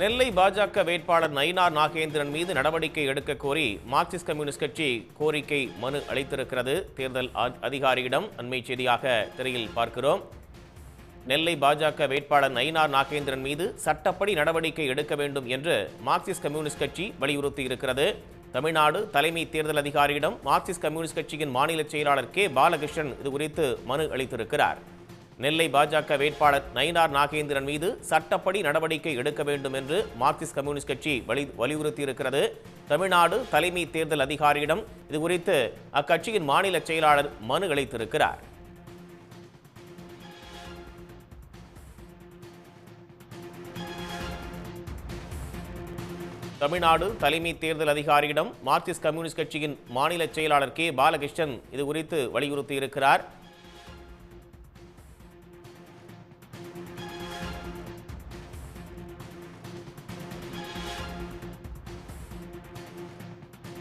நெல்லை பாஜக வேட்பாளர் நயினார் நாகேந்திரன் மீது நடவடிக்கை எடுக்க கோரி மார்க்சிஸ்ட் கம்யூனிஸ்ட் கட்சி கோரிக்கை மனு அளித்திருக்கிறது. தேர்தல் அதிகாரியிடம் அண்மை செய்தியாக திரையில் பார்க்கிறோம். நெல்லை பாஜக வேட்பாளர் நயினார் நாகேந்திரன் மீது சட்டப்படி நடவடிக்கை எடுக்க வேண்டும் என்று மார்க்சிஸ்ட் கம்யூனிஸ்ட் கட்சி வலியுறுத்தி இருக்கிறது. தமிழ்நாடு தலைமை தேர்தல் அதிகாரியிடம் மார்க்சிஸ்ட் கம்யூனிஸ்ட் கட்சியின் மாநில செயலாளர் கே. பாலகிருஷ்ணன் இது குறித்து மனு அளித்திருக்கிறார். நெல்லை பாஜக வேட்பாளர் நயினார் நாகேந்திரன் மீது சட்டப்படி நடவடிக்கை எடுக்க வேண்டும் என்று மார்க்சிஸ்ட் கம்யூனிஸ்ட் கட்சி வலி வலியுறுத்தியிருக்கிறது. தமிழ்நாடு தலைமை தேர்தல் அதிகாரியிடம் இது குறித்து அக்கட்சியின் மாநில செயலாளர் மனு அளித்திருக்கிறார். தமிழ்நாடு தலைமை தேர்தல் அதிகாரியிடம் மார்க்சிஸ்ட் கம்யூனிஸ்ட் கட்சியின் மாநில செயலாளர் கே. பாலகிருஷ்ணன் இது குறித்து வலியுறுத்தியிருக்கிறார்.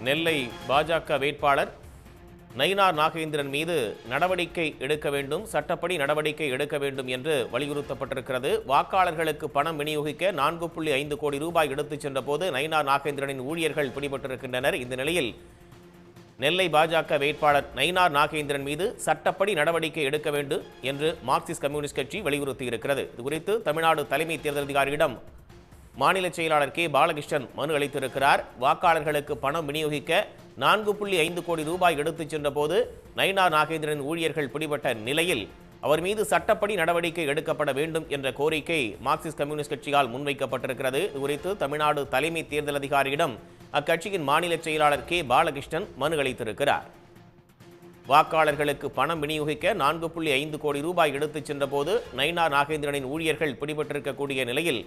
நெல்லை பாஜக வேட்பாளர் நயினார் நாகேந்திரன் மீது நடவடிக்கை எடுக்க வேண்டும் சட்டப்படி நடவடிக்கை எடுக்க வேண்டும் என்று வலியுறுத்தப்பட்டிருக்கிறது. வாக்காளர்களுக்கு பணம் விநியோகிக்க நான்கு புள்ளி ஐந்து கோடி ரூபாய் எடுத்துச் சென்றபோது நயினார் நாகேந்திரனின் ஊழியர்கள் பிடிபட்டிருக்கின்றனர். இந்த நிலையில் நெல்லை பாஜக வேட்பாளர் நயினார் நாகேந்திரன் மீது சட்டப்படி நடவடிக்கை எடுக்க வேண்டும் என்று மார்க்சிஸ்ட் கம்யூனிஸ்ட் கட்சி வலியுறுத்தியிருக்கிறது. இதுகுறித்து தமிழ்நாடு தலைமை தேர்தல் அதிகாரியிடம் மாநில செயலாளர் கே. பாலகிருஷ்ணன் மனு அளித்திருக்கிறார். வாக்காளர்களுக்கு பணம் விநியோகிக்க நான்கு புள்ளி ஐந்து கோடி ரூபாய் எடுத்துச் சென்றபோது நயினார் நாகேந்திரன் ஊழியர்கள் பிடிபட்ட நிலையில் அவர் மீது சட்டப்படி நடவடிக்கை எடுக்கப்பட வேண்டும் என்ற கோரிக்கை மார்க்சிஸ்ட் கம்யூனிஸ்ட் கட்சியால் முன்வைக்கப்பட்டிருக்கிறது. இது குறித்து தமிழ்நாடு தலைமை தேர்தல் அதிகாரியிடம் அக்கட்சியின் மாநில செயலாளர் கே. பாலகிருஷ்ணன் மனு அளித்திருக்கிறார். வாக்காளர்களுக்கு பணம் விநியோகிக்க நான்கு புள்ளி ஐந்து கோடி ரூபாய் எடுத்துச் சென்றபோது நயினார் நாகேந்திரனின் ஊழியர்கள் பிடிபட்டிருக்கக்கூடிய நிலையில்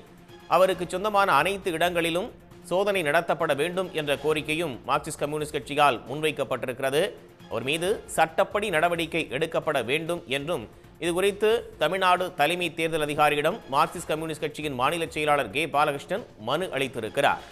அவருக்கு சொந்தமான அனைத்து இடங்களிலும் சோதனை நடத்தப்பட வேண்டும் என்ற கோரிக்கையும் மார்க்சிஸ்ட் கம்யூனிஸ்ட் கட்சியால் முன்வைக்கப்பட்டிருக்கிறது. அவர் மீது சட்டப்படி நடவடிக்கை எடுக்கப்பட வேண்டும் என்றும் இது குறித்து தமிழ்நாடு தலைமை தேர்தல் அதிகாரியிடம் மார்க்சிஸ்ட் கம்யூனிஸ்ட் கட்சியின் மாநில செயலாளர் கே. பாலகிருஷ்ணன் மனு அளித்திருக்கிறார்.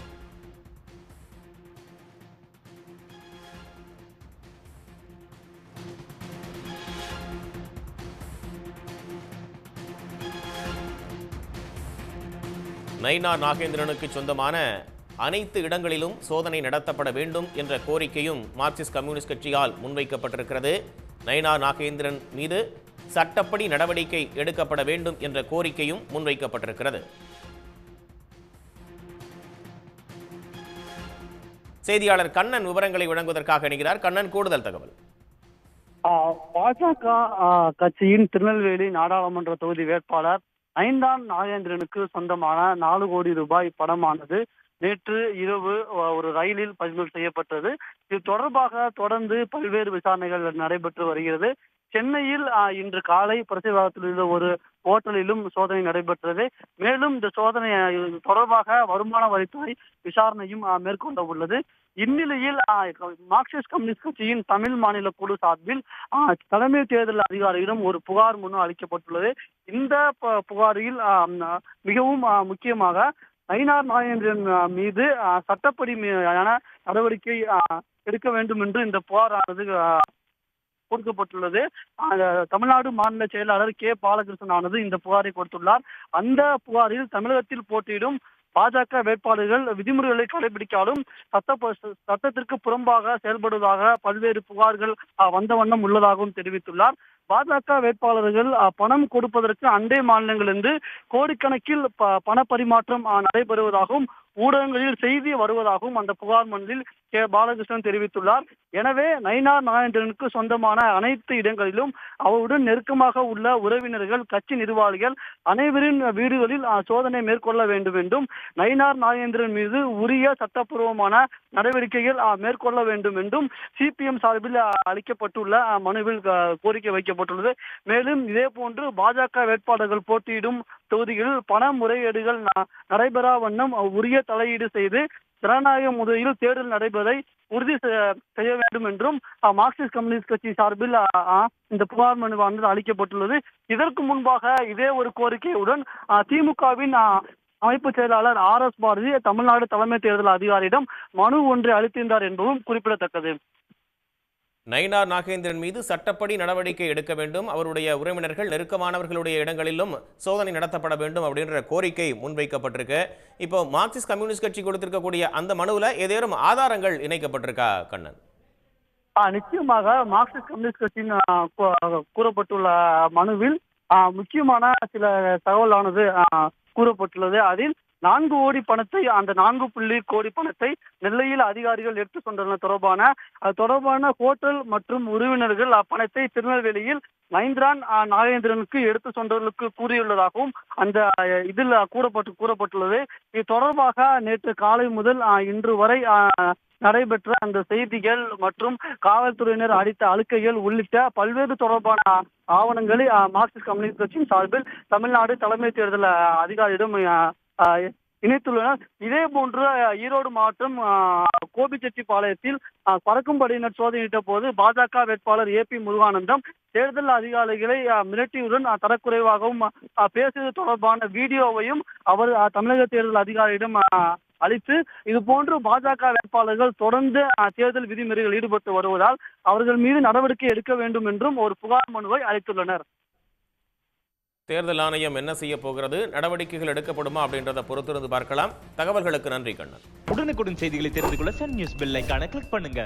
நைனா நாகேந்திரனுக்கு சொந்தமான அனைத்து இடங்களிலும் சோதனை நடத்தப்பட வேண்டும் என்ற கோரிக்கையும் மார்க்சிஸ்ட் கம்யூனிஸ்ட் கட்சியால் முன்வைக்கப்பட்டிருக்கிறது. நைனா நாகேந்திரன் மீது சட்டப்படி நடவடிக்கை எடுக்கப்பட வேண்டும் என்ற கோரிக்கையும் முன்வைக்கப்பட்டிருக்கிறது. செய்தியாளர் கண்ணன் விவரங்களை வழங்குவதற்காக இணைகிறார். கண்ணன் கூடுதல் தகவல். பாஜக கட்சியின் திருநெல்வேலி நாடாளுமன்ற தொகுதி வேட்பாளர் ஐந்தாம் நாகேந்திரனுக்கு சொந்தமான நாலு கோடி ரூபாய் பணமானது நேற்று இரவு ஒரு ரயிலில் பறிமுதல் செய்யப்பட்டது. இது தொடர்பாக தொடர்ந்து பல்வேறு விசாரணைகள் நடைபெற்று வருகிறது. சென்னையில் இன்று காலை பிரசிவாகத்தில் உள்ள ஒரு ஹோட்டலிலும் சோதனை நடைபெற்றது. மேலும் இந்த சோதனை தொடர்பாக வருமான வரித்துறை விசாரணையும் ஆஹ் மேற்கொள்ள உள்ளது. இந்நிலையில் மார்க்சிஸ்ட் கம்யூனிஸ்ட் கட்சியின் தமிழ் மாநில குழு சார்பில் தலைமை தேர்தல் அதிகாரியிடம் ஒரு புகார் மனு அளிக்கப்பட்டுள்ளது. இந்த புகாரில் மிகவும் முக்கியமாக ஐநார் நாகேந்திரன் மீது சட்டப்படி நடவடிக்கை எடுக்க வேண்டும் என்று இந்த புகாரானது கொடுக்கப்பட்டுள்ளது. தமிழ்நாடு மாநில செயலாளர் கே. பாலகிருஷ்ணன் ஆனது இந்த புகாரை கொடுத்துள்ளார். அந்த புகாரில் தமிழகத்தில் போட்டியிடும் பாஜக வேட்பாளர்கள் விதிமுறைகளை கடைபிடிக்காலும் சட்ட சட்டத்திற்கு புறம்பாக செயல்படுவதாக பல்வேறு புகார்கள் வந்த வண்ணம் உள்ளதாகவும் தெரிவித்துள்ளார். பாஜக வேட்பாளர்கள் பணம் கொடுப்பதற்கு அண்டை மாநிலங்களிலிருந்து கோடிக்கணக்கில் ப- பண பரிமாற்றம் நடைபெறுவதாகவும் ஊடகங்களில் செய்தி வருவதாகவும் அந்த புகார் மனுவில் கே பாலகிருஷ்ணன் தெரிவித்துள்ளார். எனவே நயினார் நாராயணனுக்கு சொந்தமான அனைத்து இடங்களிலும் அவருடன் நெருக்கமாக உள்ள உறவினர்கள் கட்சி நிர்வாகிகள் அனைவரின் வீடுகளில் ஆஹ், சோதனை மேற்கொள்ள வேண்டும் என்றும் நயினார் நாகேந்திரன் மீது உரிய சட்டப்பூர்வமான நடவடிக்கைகள் மேற்கொள்ள வேண்டும் என்றும் சிபிஎம் சார்பில் அளிக்கப்பட்டுள்ள மனுவில் கோரிக்கை வைக்கப்பட்டுள்ளது. அறிவிக்கப்பட்டுள்ளது மேலும் இதே போன்று பாஜக வேட்பாளர்கள் போட்டியிடும் தொகுதிகளில் பண முறையீடுகள் நடைபெறா வண்ணம் உரிய தலையீடு செய்து ஜனநாயக முறையில் தேர்தல் நடைபெறதை உறுதி செய்ய வேண்டும் என்றும் மார்க்சிஸ்ட் கம்யூனிஸ்ட் கட்சி சார்பில் இந்த புகார் மனுவானது அளிக்கப்பட்டுள்ளது. இதற்கு முன்பாக இதே ஒரு கோரிக்கையுடன் திமுகவின் அமைப்பு செயலாளர் ஆர் எஸ் பாரதி தமிழ்நாடு தலைமை தேர்தல் அதிகாரியிடம் மனு ஒன்றை அளித்திருந்தார் என்பதும் குறிப்பிடத்தக்கது. நயினார் நாகேந்திரன் மீது சட்டப்படி நடவடிக்கை எடுக்க வேண்டும். அவருடைய உறவினர்கள் நெருக்கமானவர்களுடைய இடங்களிலும் சோதனை நடத்தப்பட வேண்டும் அப்படின்ற கோரிக்கை முன்வைக்கப்பட்டிருக்கு. இப்போ மார்க்சிஸ்ட் கம்யூனிஸ்ட் கட்சி கொடுத்திருக்கக்கூடிய அந்த மனுவில் ஏதேனும் ஆதாரங்கள் இணைக்கப்பட்டிருக்கா கண்ணன்? நிச்சயமாக மார்க்சிஸ்ட் கம்யூனிஸ்ட் கட்சியின் கூறப்பட்டுள்ள மனுவில் முக்கியமான சில தகவலானது கூறப்பட்டுள்ளது. அதில் நான்கு கோடி பணத்தை அந்த நான்கு புள்ளி கோடி பணத்தை நெல்லையில் அதிகாரிகள் எடுத்துக் கொண்டுள்ளன தொடர்பான அது தொடர்பான ஹோட்டல் மற்றும் உறவினர்கள் அப்பணத்தை திருநெல்வேலியில் மைந்திரான் நாகேந்திரனுக்கு எடுத்து சென்றவர்களுக்கு கூறியுள்ளதாகவும் அந்த இதில் கூறப்பட்டு கூறப்பட்டுள்ளது. இது தொடர்பாக நேற்று காலை முதல் இன்று வரை நடைபெற்ற அந்த செய்திகள் மற்றும் காவல்துறையினர் அளித்த அழுக்கைகள் உள்ளிட்ட பல்வேறு தொடர்பான ஆவணங்களை மார்க்சிஸ்ட் கம்யூனிஸ்ட் கட்சியின் சார்பில் தமிழ்நாடு தலைமை தேர்தல் அதிகாரியிடம் இணைத்துள்ளனர். இதே போன்று ஈரோடு மாவட்டம் கோபிச்செட்டிப்பாளையத்தில் பறக்கும் படையினர் சோதனையிட்ட போது பாஜக வேட்பாளர் ஏ பி முருகானந்தம் தேர்தல் அதிகாரிகளை மிரட்டியுடன் தரக்குறைவாகவும் பேசியது தொடர்பான வீடியோவையும் அவர் தமிழக தேர்தல் அதிகாரியிடம் அளித்து இது போன்று பாஜக வேட்பாளர்கள் தொடர்ந்து தேர்தல் விதிமுறைகள் ஈடுபட்டு வருவதால் அவர்கள் மீது நடவடிக்கை எடுக்க வேண்டும் என்றும் ஒரு புகார் மனுவை அளித்துள்ளனர். தேர்தல் ஆணையம் என்ன செய்ய போகிறது? நடவடிக்கைகள் எடுக்கப்படுமா? அப்படின்றத பொறுத்திருந்து பார்க்கலாம். தகவல்களுக்கு நன்றி கண்ணன். உடனுக்குடன் செய்திகளை தெரிந்து கொள்ள சன் நியூஸ் பெல் ஐகானை கிளிக் பண்ணுங்க.